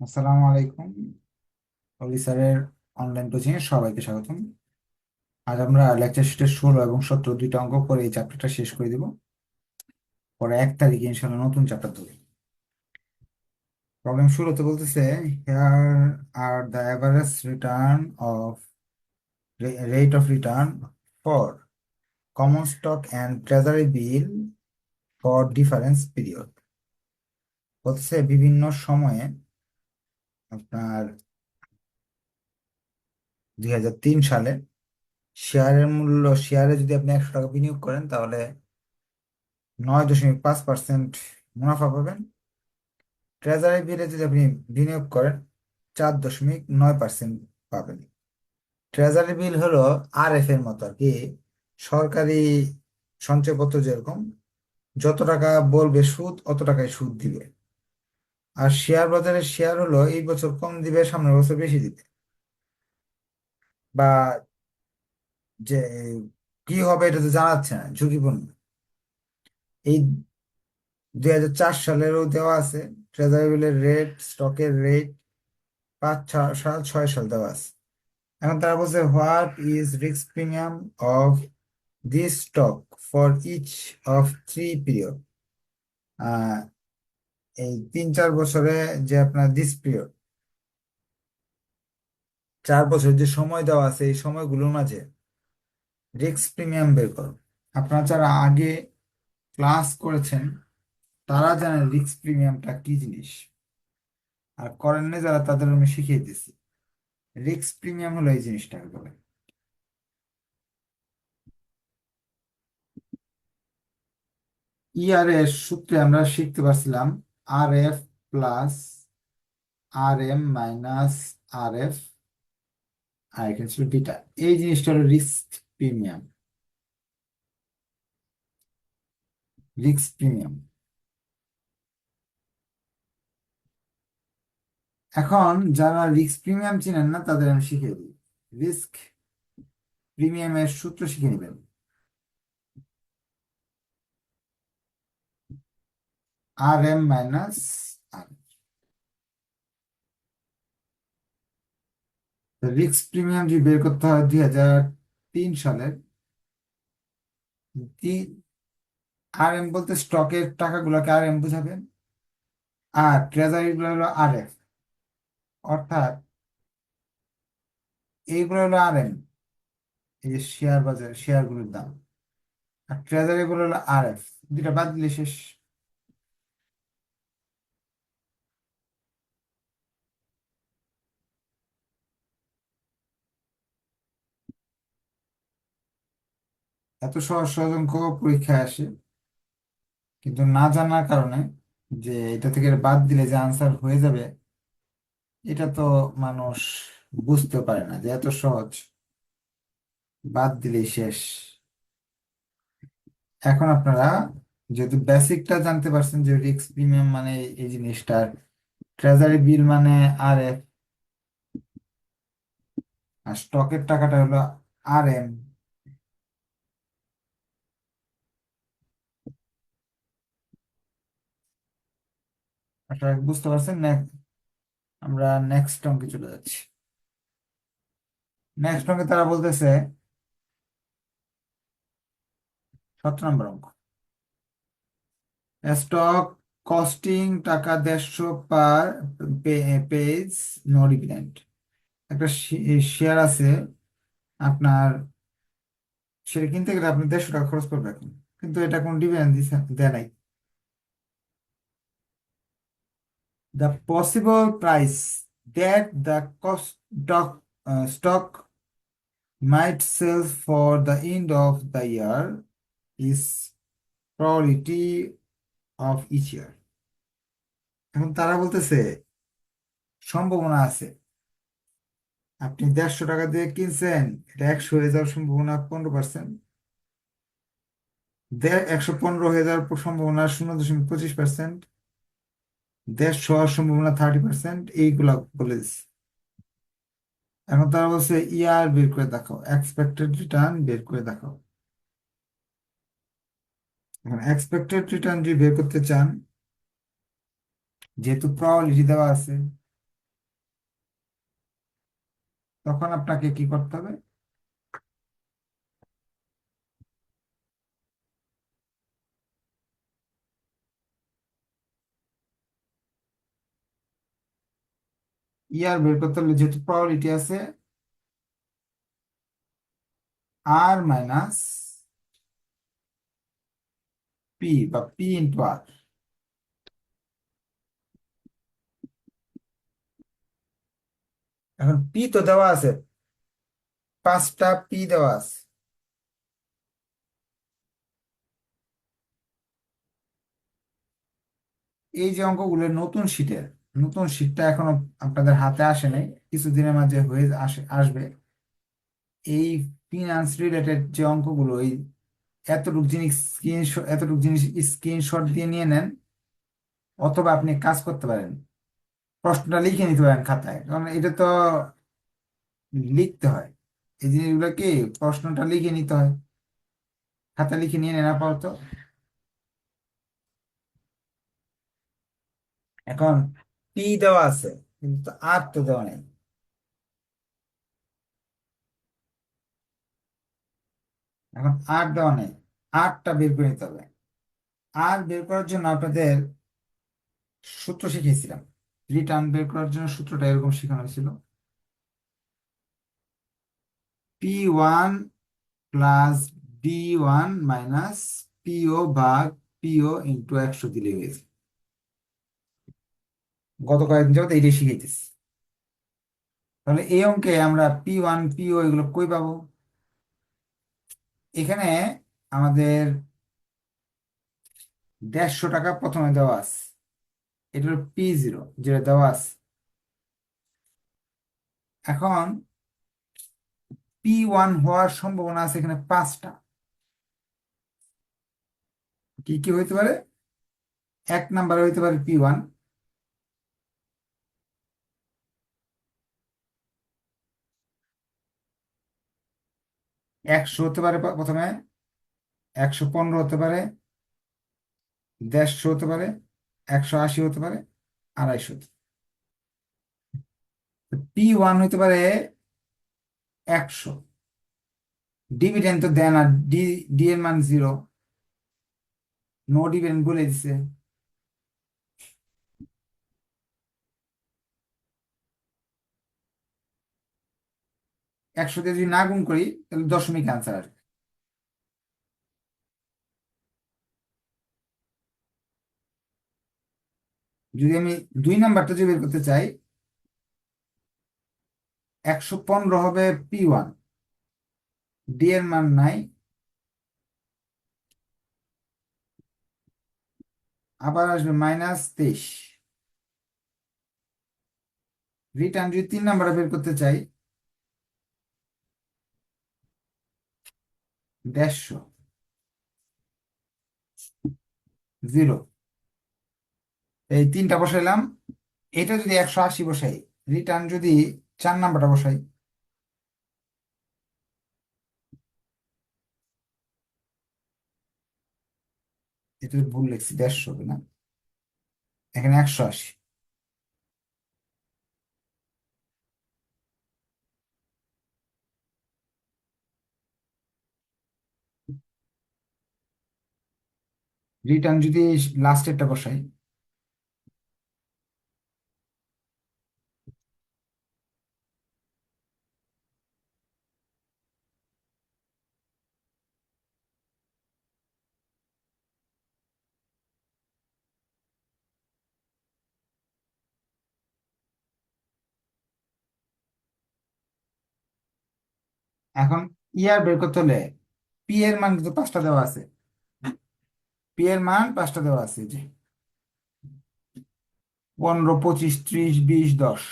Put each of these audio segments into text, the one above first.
আসসালামু আলাইকুম। অলি স্যারের অনলাইন কোচিং এ সবাইকে স্বাগতম। আজ আমরা লেকচার শিটের ষোলো এবং সতেরো দুইটা অঙ্ক করে এই চ্যাপ্টারটা শেষ করে দিব। পরে এক তারিখে ইনশাল্লাহ নতুন চ্যাপ্টার ধরি প্রবলেম শুরুতে বলতেছে here are the average return of rate of return for common stock and treasury bill for difference period বলতেছে, বিভিন্ন সময়ে আপনার দুই হাজার তিন সালে শেয়ারের মূল্য শেয়ারে যদি আপনি একশো টাকা বিনিয়োগ করেন, তাহলে নয় দশমিক পাঁচ পার্সেন্ট মুনাফা পাবেন। ট্রেজারি বিলে যদি আপনি বিনিয়োগ করেন, চার দশমিক নয় পার্সেন্ট পাবেন। ট্রেজারি বিল হলো আর এফ এর মতো আর কি। সরকারি সঞ্চয়পত্র যেরকম, যত টাকা বলবে সুদ, অত টাকায় সুদ দিবে। আর শেয়ার বাজারের শেয়ার হলো এই বছর কম দিবে, সামনের বছর বেশি দিবে। বা যে কি হবে এটা তো জানাচ্ছে না, ঝুঁকিপূর্ণ। এই দুই হাজার চার সালেরও দেওয়া আছে ট্রেজারি বিলের রেট স্টকের রেট পাঁচ সাল ছয় সাল দেওয়া আছে। এখন তারা বলছে what is risk premium of this stock for each of three period এই তিন চার বছরে যে আপনার দিস পিরিয়ড চার বছর যে সময় দেওয়া আছে, এই সময়গুলোর মাঝে রিস্ক প্রিমিয়াম বের করো। আপনারা যারা আগে ক্লাস করেছেন, তারা জানেন রিক্স প্রিমিয়ামটা কি জিনিস। আর করেন না যারা, তাদের আমি শিখিয়ে দিচ্ছি রিক্স প্রিমিয়াম হলো এই জিনিসটাকে বলে ইআর এর সূত্রে আমরা শিখতে পারছিলাম R F plus R M minus R F আর এখানে ছিল বিটা এই জিনিসটা হলো রিস্ক প্রিমিয়াম রিস্ক প্রিমিয়াম এখন যারা রিস্ক প্রিমিয়াম চিনেন না, তাদের আমি শিখিয়ে দিই। রিস্ক প্রিমিয়ামের সূত্র শিখে নেবেন। R M minus R risk premium যদি বের করতে হয় দুই হাজার তিন সালের আর এম বলতে স্টকের টাকাগুলোকে আর এম বুঝাবেন। আর ট্রেজারি গুলো হলো আর এফ অর্থাৎ এইগুলো হলো আর এম এই যে শেয়ার বাজার শেয়ারগুলোর দাম। আর ট্রেজারি গুলো হলো আর এফ দুটা বাদ দিলে শেষ। এত সহজ সহজ অঙ্ক পরীক্ষায় আসে। কিন্তু না জানার কারণে যে এটা থেকে বাদ দিলে যে আনসার হয়ে যাবে, এটা তো মানুষ বুঝতে পারে না যে এত সহজ। বাদ দিলেই শেষ। এখন আপনারা যেহেতু বেসিকটা জানতে পারছেন যে রিস্ক প্রিমিয়াম মানে এই জিনিসটার ট্রেজারি বিল মানে আর এফ আর স্টকের টাকাটা হলো আর এম বুঝতে পারছেন। আমরা নেক্সট অঙ্কে চলে যাচ্ছি। নেক্সট অঙ্কে তারা বলতেছে, সতেরো নম্বর অঙ্ক। স্টক কস্টিং টাকা দেড়শো পার পেজ নো ডিভিডেন্ড একটা শেয়ার আছে, আপনার সেটা কিনতে গেলে আপনি দেড়শো টাকা খরচ করবেন কিন্তু এটা কোনো ডিভিডেন্ড দেয় নাই। The possible price that the cost stock, uh, stock might sell for the end of the year is probability of each year এখন তারা বলতেছে সম্ভাবনা আছে আপনি দেড়শো টাকা দিয়ে কিনছেন এটা একশো হয়ে যাওয়ার সম্ভাবনা পনেরো পার্সেন্ট একশো পনেরো হয়ে যাওয়ার সম্ভাবনা শূন্য দশমিক পঁচিশ পার্সেন্ট দেশ হওয়ার সম্ভাবনা থার্টি পার্সেন্ট এইগুলা বলে দিচ্ছে এখন তারা বলছে, ইয়ার বের করে দেখাও এক্সপেক্টেড রিটার্ন বের করে দেখাও। এখন এক্সপেক্টেড রিটার্ন যদি বের করতে চান, যেহেতু প্রবাবিলিটি দেওয়া আছে, তখন আপনাকে কি করতে হবে? ইয়ার বের করতে হলে যেহেতু প্রবাবিলিটি আছে আর মাইনাস পি বা পি ইন্টু আর এখন পি তো দেওয়া আছে, পাঁচটা পি দেওয়া আছে। এই যে অঙ্কগুলো নতুন শীটের নতুন শীটটা এখনও আপনাদের হাতে আসে নাই, কিছুদিনের মাঝে হয়ে আসে, আসবে। এই ফিনান্স রিলেটেড যে অঙ্কগুলো, এই এতটুক জিনিস স্ক্রিনশট এতটুক জিনিস স্ক্রিনশট দিয়ে নিয়ে নেন, অথবা আপনি কাজ করতে পারেন, প্রশ্নটা লিখে নিতে পারেন খাতায়, কারণ এটা তো লিখতে হয়। এই জিনিসগুলো কি, প্রশ্নটা লিখে নিতে হয়, খাতা লিখে নিয়ে নেন আপাতত। এখন পি দেওয়া আছে, কিন্তু আর তো দেওয়া নেই। এখন আর দেওয়া নেই, আরটা বের করে নিতে হবে। আর বের করার জন্য আপনাদের সূত্র শিখিয়েছিলাম। রিটার্ন বের করার জন্য সূত্রটা এরকম শেখানো হয়েছিল। P one plus B one minus P O ভাগ পিও ইন্টু একশো দিলে হয়েছে গত কয়েকদিন যাবত এইটাই শিখাইতেছি। তাহলে এই অঙ্কে আমরা পি ওয়ান পিও এগুলো কই পাবো? এখানে আমাদের দেড়শো টাকা প্রথমে দেওয়া আছে। এটা হলো পি জিরো যেটা দেওয়া আছে। এখন পি ওয়ান হওয়ার সম্ভাবনা আছে এখানে পাঁচটা। কি কি হইতে পারে? এক নাম্বারে হইতে পারে পি ওয়ান একশো হতে পারে প্রথমে, একশো পনেরো হতে পারে, দেড়শো হতে পারে, একশো আশি হতে পারে, আড়াইশো পি ওয়ান হতে পারে একশো। ডিভিডেন্ড তো দেয় না, ডি ডি এর মান জিরো। নো ডিভিডেন্ড বলে দিছে। একশো যদি না গুণ করি, তাহলে দশমিক আনসার আসবে। যদি আমি দুই নাম্বারটা যদি বের করতে চাই, একশো পনেরো হবে পি ওয়ান ডি এর মান নাই। আবার আসবে মাইনাস তেইশ। রিটার্ন যদি তিন নাম্বারে বের করতে চাই দেড়শো। জিরো। এই তিনটা বসাইলাম। এটা যদি একশো আশি বসাই রিটার্ন যদি চার নাম্বারটা বসাই। এটা ভুল লিখছি, দেড়শো না? এখানে একশো আশি। রিটার্ন যদি লাস্টেরটা বসাই। এখন ইয়ার বের করতে হলে পি এর মান কিন্তু পাঁচটা দেওয়া আছে। পি এর মান পাঁচটা দেওয়া আছে যে। পনেরো, পঁচিশ, ত্রিশ, বিশ, দশ।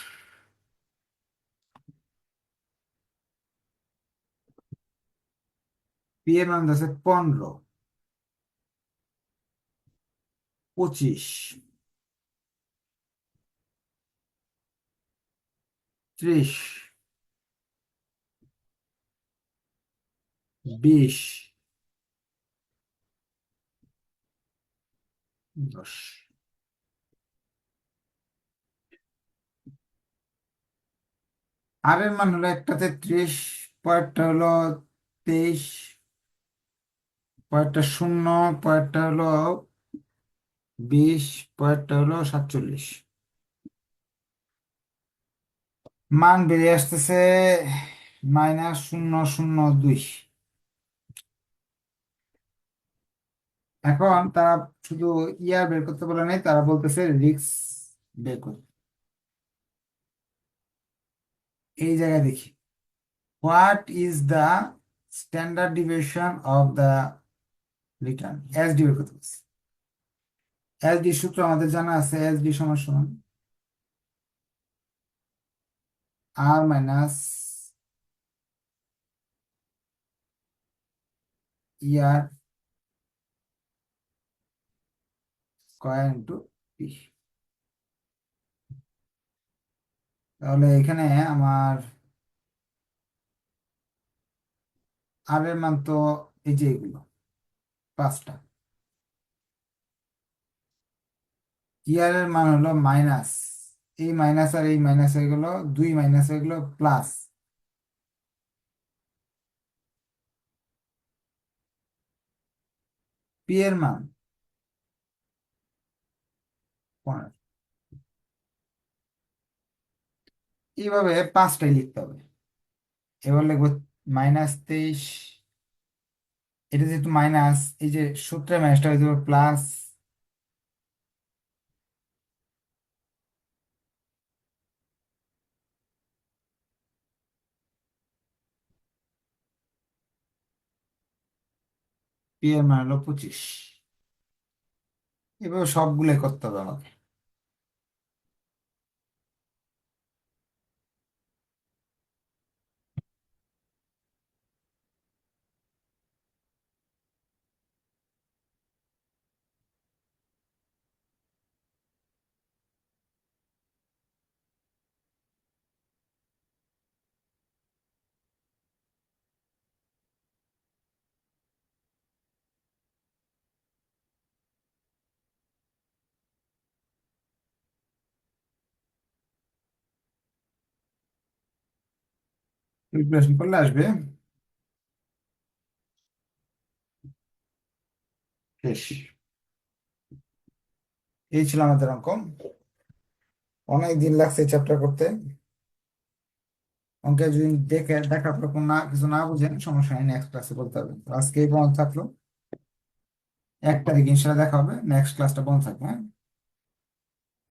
পি এর মান আছে পনেরো, পঁচিশ, ত্রিশ, বিশ দশ আর এর মান হলো একটাতে ত্রিশ পরেরটা হলো তেইশ, পরেরটা শূন্য, পরেরটা হলো বিশ, পরেরটা হলো সাতচল্লিশ। মান বেরিয়ে আসতেছে মাইনাস শূন্য শূন্য, দুই। এখন তারা শুধু ইয়ার বের করতে বলে নাই, তারা বলতেছে রিক্স বের করতে এই জায়গায় দেখি। What is the standard deviation of the return? S D বের করতে বলছে। এস ডি সূত্র আমাদের জানা আছে, এস ডি সমান সমান R minus year square into P তাহলে এখানে আমার আর এর মান তো এই যে এগুলো, পাঁচটা। ইয়ার এর মান হলো মাইনাস এই মাইনাস আর এই মাইনাস হয়ে গেল, দুই মাইনাস হয়ে গেল প্লাস পি এর মান পনেরো এইভাবে পাঁচটাই লিখতে হবে। এবার লিখব মাইনাস তেইশ। এটা যেহেতু মাইনাস এই যে সূত্রের মাইনাসটা হয়ে যাবে প্লাস পি এর মান হলো পঁচিশ। এভাবে সবগুলোই করতে হবে আমাকে। ক্যালকুলেশন করলে আসবে শেষ এই ছিল আমাদের অঙ্ক অনেক দিন লাগছে এই চ্যাপ্টার করতে অঙ্কে যদি দেখে দেখার পর কোনো না কিছু না বুঝেন সমস্যা নেই নেক্সট ক্লাসে বলতে হবে আজকে এই পর্যন্ত থাকল এক তারিখ ইনশাল্লাহ দেখা হবে নেক্সট ক্লাসটা বন্ধ থাকবে হ্যাঁ